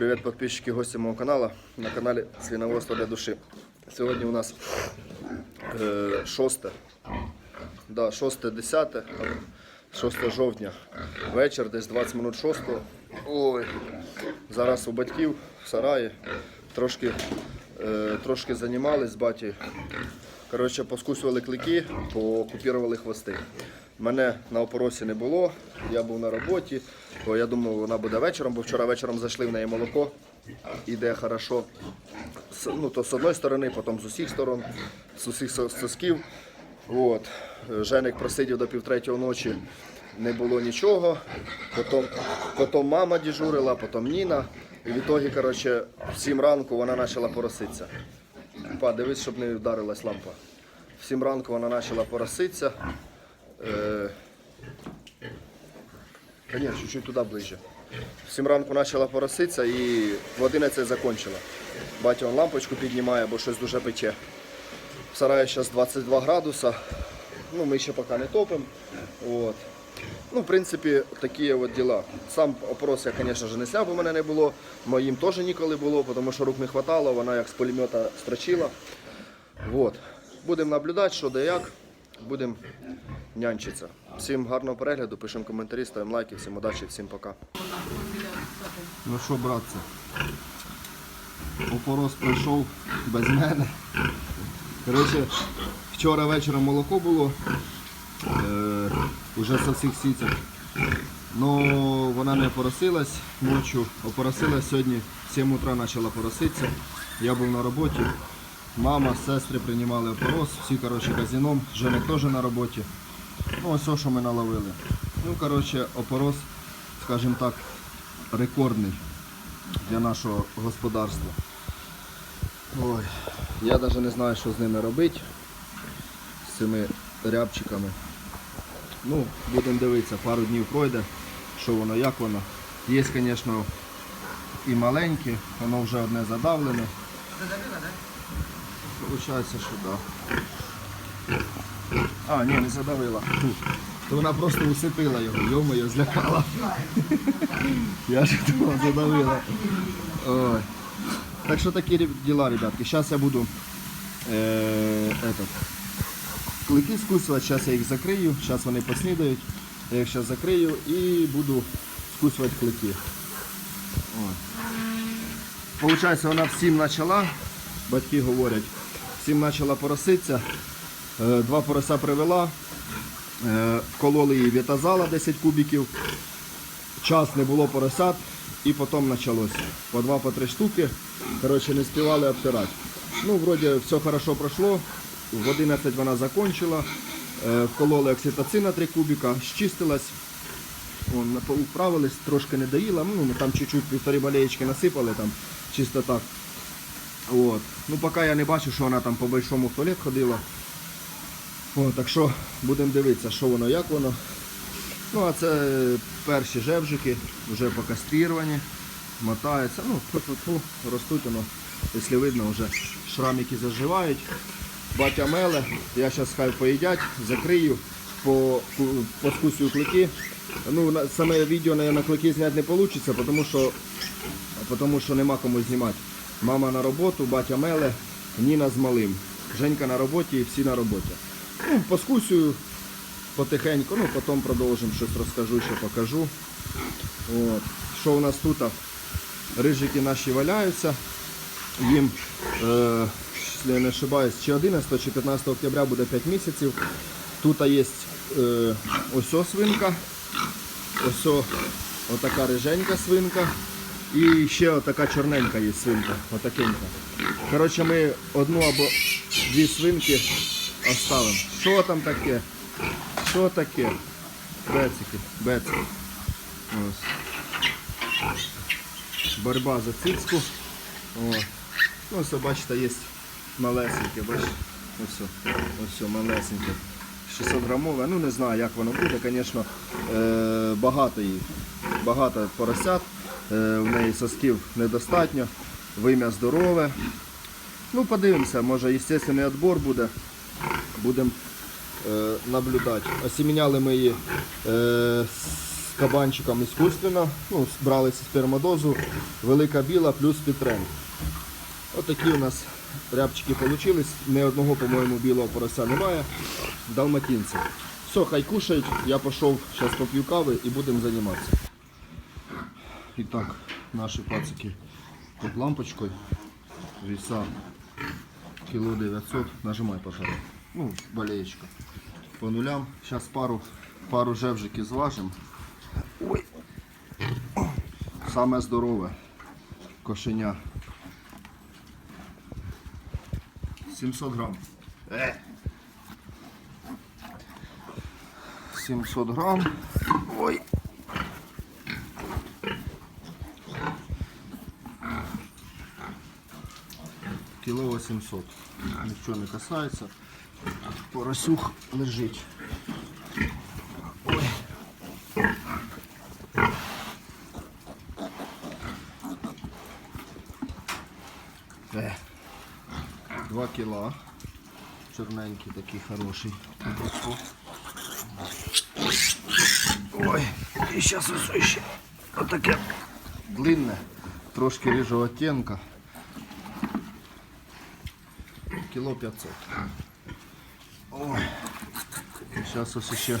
Привіт підписчики, гості мого каналу на каналі Свіноводство для душі. Сьогодні у нас е, 6, да, 6 10, 6 жовтня. Вечір, десь 20 минут 6. Ой, зараз у батьків в сараї. Трошки, е, трошки займались з батьком. Коротше, поскусували клики, покупірували хвости. Мене на опоросі не було, я був на роботі, бо я думав, вона буде вечором, бо вчора вечором зайшли в неї молоко. Іде хорошо. Ну, то з одної сторони, потім з усіх сторон, з усіх сосків. От. Женик просидів до півтретього ночі, не було нічого. Потім, потім мама дежурила, потім Ніна. І в ітогі, коротше, в 7 ранку вона почала пороситися. Па, дивись, щоб не вдарилась лампа. В 7 ранку вона почала пороситися. Е... Ні, чуть-чуть туди ближче. В 7 ранку почала пороситися і в 11 закінчила. Батя он лампочку піднімає, бо щось дуже пече. В сараї зараз 22 градуса. Ну, ми ще поки не топимо. От. Ну, в принципі, такі от діла. Сам опрос я, звісно ж, не сняв, бо мене не було. Моїм теж ніколи було, тому що рук не вистачало, вона як з пулемета строчила. Вот. Будемо наблюдати, що де як. Будемо нянчитися. Всім гарного перегляду, пишемо коментарі, ставимо лайки, всім удачі, всім пока. Ну що, братці, опорос пройшов без мене. Коротше, вчора вечором молоко було, е, уже со всіх сіцях. Ну, вона не поросилась ночі, опоросилась сьогодні, в 7 утра почала пороситися. Я був на роботі. Мама, сестри приймали опорос, всі коротше, казіном, Женя теж на роботі. Ну, ось що ми наловили. Ну, коротше, опорос, скажімо так, рекордний для нашого господарства. Ой, я навіть не знаю, що з ними робити, з цими рябчиками. Ну, будемо дивитися, пару днів пройде, що воно, як воно. Є, звісно, і маленькі, воно вже одне задавлене. Получається, що так. А, ні, не задавила. То вона просто усипила його, йомою злякала. Я ж думав, задавила. Ой. Так що такі діла, ребятки. Зараз я буду е, клики скусувати, зараз я їх закрию, зараз вони поснідають. Я їх зараз закрию і буду скусувати клики. Получається, вона всім почала, батьки говорять, всім почала пороситися. Е, Два порося привела, е, кололи її вітазала 10 кубиків, час не було поросят і потім почалося. По два, по три штуки. Коротше, не співали обтирати. Ну, вроді все хорошо пройшло. В 11 вона закінчила. Е, Вкололи окситоцина 3 кубика, щистилась. Вон, управились, трошки не доїла. Ну, там чуть-чуть півтори балеєчки насипали, там, чисто так. От. Ну, поки я не бачу, що вона там по большому в туалет ходила. О, так що будемо дивитися, що воно, як воно. Ну, а це перші жевжики, вже покастріровані, мотаються. Ну, фу-фу-фу, ростуть воно, якщо видно, вже шрамики заживають. Батя меле, я зараз хай поїдять, закрию, по, поскусую клики. Ну, саме відео на клики зняти не вийде, тому що, тому що нема кому знімати. Мама на роботу, батя меле, Ніна з малим. Женька на роботі і всі на роботі. Ну, поскусую потихеньку, ну потім продовжимо, щось розкажу, ще покажу. От. Що у нас тут? Рижики наші валяються. Їм, е, якщо я не ошибаюсь, чи 11, чи 15 октября буде 5 місяців. Тут є е, ось свинка, ось отака риженька свинка. І ще отака чорненька є свинка, отакенька. Коротше, ми одну або дві свинки оставимо. Що там таке? Що таке? Бецики, бецики. Ось. Борьба за цицьку. О. Ну, все, бачите, є малесеньке, бачите? Ось, ось малесеньке. 600 грамове, ну не знаю, як воно буде, звісно, е, багато їх, багато поросят, е, в неї сосків недостатньо, вим'я здорове. Ну, подивимося, може естественний відбор буде. Будемо е, наблюдати. Осіміняли ми її е, з кабанчиком іскусственно. Ну, брали спермодозу, велика біла плюс підтрен. Отакі у нас рябчики вийшли. Ні одного, по-моєму, білого порося немає. Далматинці. Все, хай кушають. Я пішов, зараз поп'ю кави і будемо займатися. І так, наші пацики під лампочкою. Віса кіло 900. Нажимай, пожалуйста. Ну, болеечка. По нулям. Зараз пару, пару жевжиків зважимо. Ой. Саме здорове кошеня. 700 грам. Е. 700 грам. Ой. Кіло 800. Нічого не касається. Поросюх лежить. Ой. Е. Два кіла. Чорненький такий хороший. Ой, і зараз ось ще отаке длинне, трошки ріжого оттенка. Кіло 500. Ой. Зараз ось ще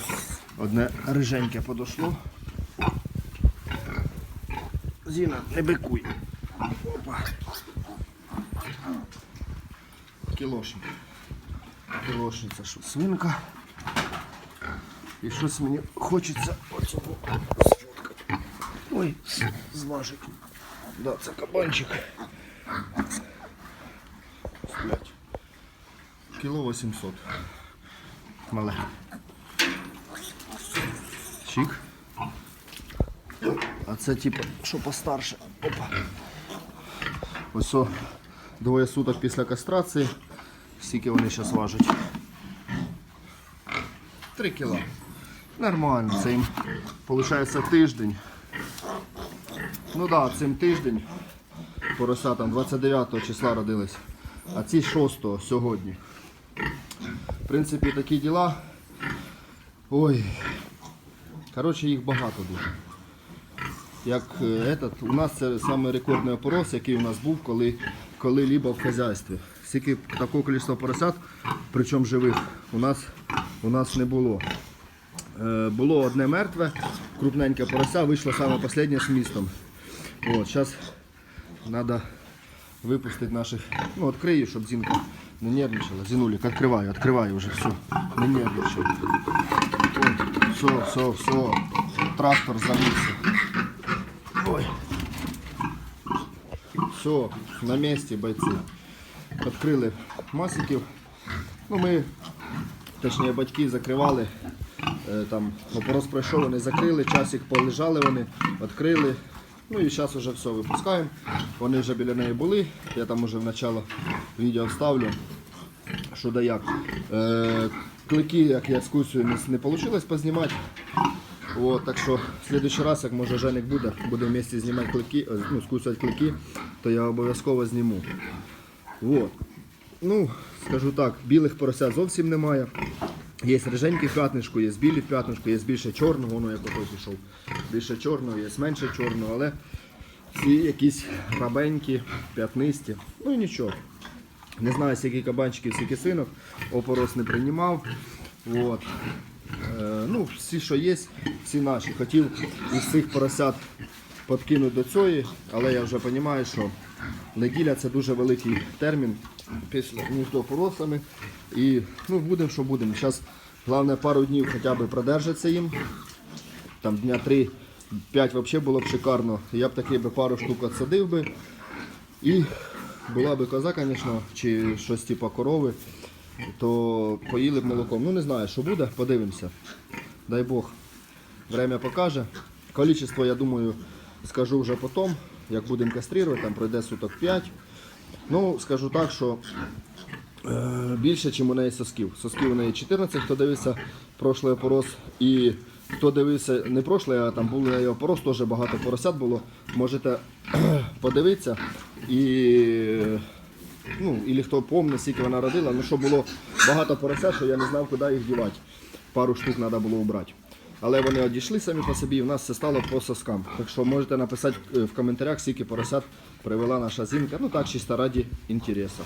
одне риженьке подошло. Зіна, не бикуй. Опа. Кілошник. Кілошниця, що свинка. І щось мені хочеться оцього сфоткати. Ой, зважить. Да, це кабанчик. Кіло 800. Мале. Чик. А це типу, що постарше. Опа. Ось о, двоє суток після кастрації. Скільки вони зараз важать? 3 кіла. Нормально, це їм виходить тиждень. Ну так, да, цим тиждень. Порося там 29 числа родились, а ці 6 сьогодні. Принципі, такі діла. Ой. Коротше, їх багато дуже. Як е, этот, у нас це саме рекордний опорос, який у нас був, коли, коли лібо в хазяйстві. Скільки такого кількість поросят, причому живих, у нас, у нас не було. Е, було одне мертве, крупненьке порося, вийшло саме останнє з містом. Зараз треба випустити наших. Ну, відкрию, щоб Зінка нервничала. Зінулік, відкриваю, відкриваю вже, все. Не нервничай. От, все, все, все. Трактор завівся. Ой. Все, на місці бойці. Відкрили масиків. Ну, ми, точніше, батьки закривали. Е, Там опорос пройшов, вони закрили, часик полежали вони, відкрили. Ну і зараз вже все випускаємо. Вони вже біля неї були. Я там вже в начало відео вставлю. Що да як. Е, клики, як я екскурсію не, вийшло познімати. От, так що в следующий раз, як може Женик буде, буде вместе знімати клики, е, ну, скусувати клики, то я обов'язково зніму. Вот. Ну, скажу так, білих поросят зовсім немає. Є риженькі в п'ятнишку, є білі в п'ятнишку, є більше чорного, воно як ото пішов. Більше чорного, є менше чорного, але всі якісь рабенькі, п'ятнисті. Ну і нічого. Не знаю, скільки кабанчиків, скільки свинок, опорос не приймав. От. Е, ну, всі, що є, всі наші. Хотів із цих поросят подкинути до цієї, але я вже розумію, що неділя це дуже великий термін після між поросами. І ну, будемо, що будемо. Зараз головне пару днів хоча б продержаться їм. Там дня 3-5 взагалі було б шикарно. Я б такий би пару штук відсадив би. І була б коза, звісно, чи щось типу корови, то поїли б молоком. Ну не знаю, що буде, подивимося. Дай Бог. Время покаже. Количество, я думаю, скажу вже потім, як будемо каструвати, там пройде суток 5. Ну, скажу так, що більше, ніж у неї сосків. Сосків у неї 14, хто дивився прошлий опорос. І хто дивився не прошлий, а там був неї опорос, теж багато поросят було. Можете подивитися. І ну, і хто помне, скільки вона родила, ну що було багато поросят, що я не знав, куди їх дівати. Пару штук треба було убрати. але вони одійшли самі по собі, і в нас все стало по соскам. Так що можете написати е, в коментарях, скільки поросят привела наша зінка. Ну так, чисто раді інтересу.